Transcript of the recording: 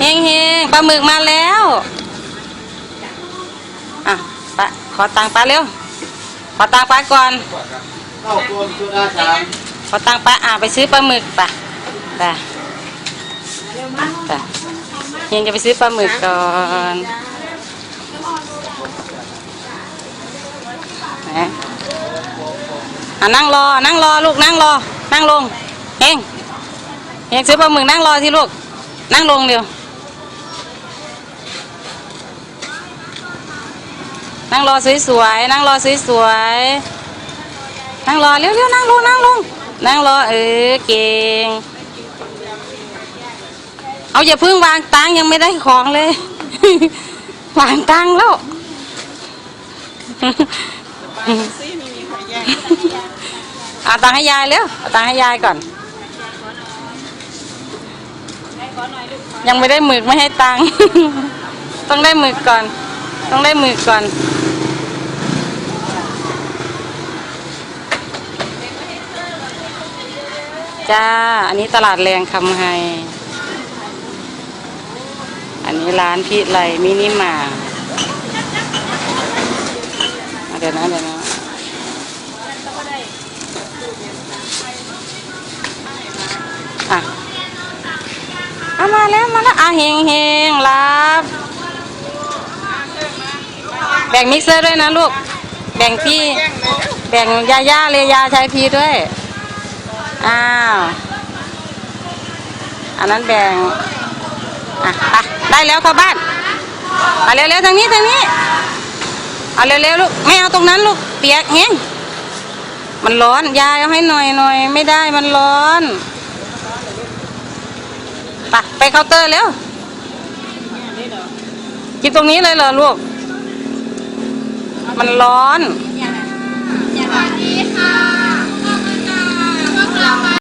เฮงเฮงปลาหมึกมาแล้วอะปะขอตังปลาเร็วขอตังปลาก่อนเข้าโกนชุดอาจารย์ขอตังปลาอะไปซื้อปลาหมึกปะไปไปเฮงจะไปซื้อปลาหมึกก่อนนอะนั่งรอ นั่งรอลูกนั่งรอ นั่งลงเฮงเฮงซื้อปลาหมึกนั่งรอที่ลูก นั่งลงเร็ว นั่งรอสวยๆ นั่งรอสวยๆ นั่งรอเร็วๆ นั่งลงนั่งลงนั่งรอเออเก่ง เอาอย่าเพิ่งวางตังยังไม่ได้ของเลย วางตังแล้วเอาตังให้ยายเร็วเอาตังให้ยายก่อน ยังไม่ได้หมึกไม่ให้ตังต้องได้หมึกก่อน ต้องได้หมึกก่อน จ้า อันนี้ตลาดแรงคำไฮอันนี้ร้านพี่ไลมินิมาร์ทอะเดี๋ยวนะเดี๋ยวนะอะอามาแล้วมาแล้วอะเฮงเฮงรับแบ่งมิกเซอร์ด้วยนะลูก แบ่งพี่ แบ่งยาย่าเลยยาชายพีด้วย อ้าว อันนั้นแบ่ง อะไปได้แล้วเข้าบ้านเอาเร็วๆทางนี้ทางนี้ เอาเร็วๆลูก ไม่เอาตรงนั้นลูก เปียกแห้ง มันร้อน ยายเอาให้หน่อยหน่อยไม่ได้มันร้อนไปไปเคาน์เตอร์เร็วกินตรงนี้เลยเหรอลูก มันร้อน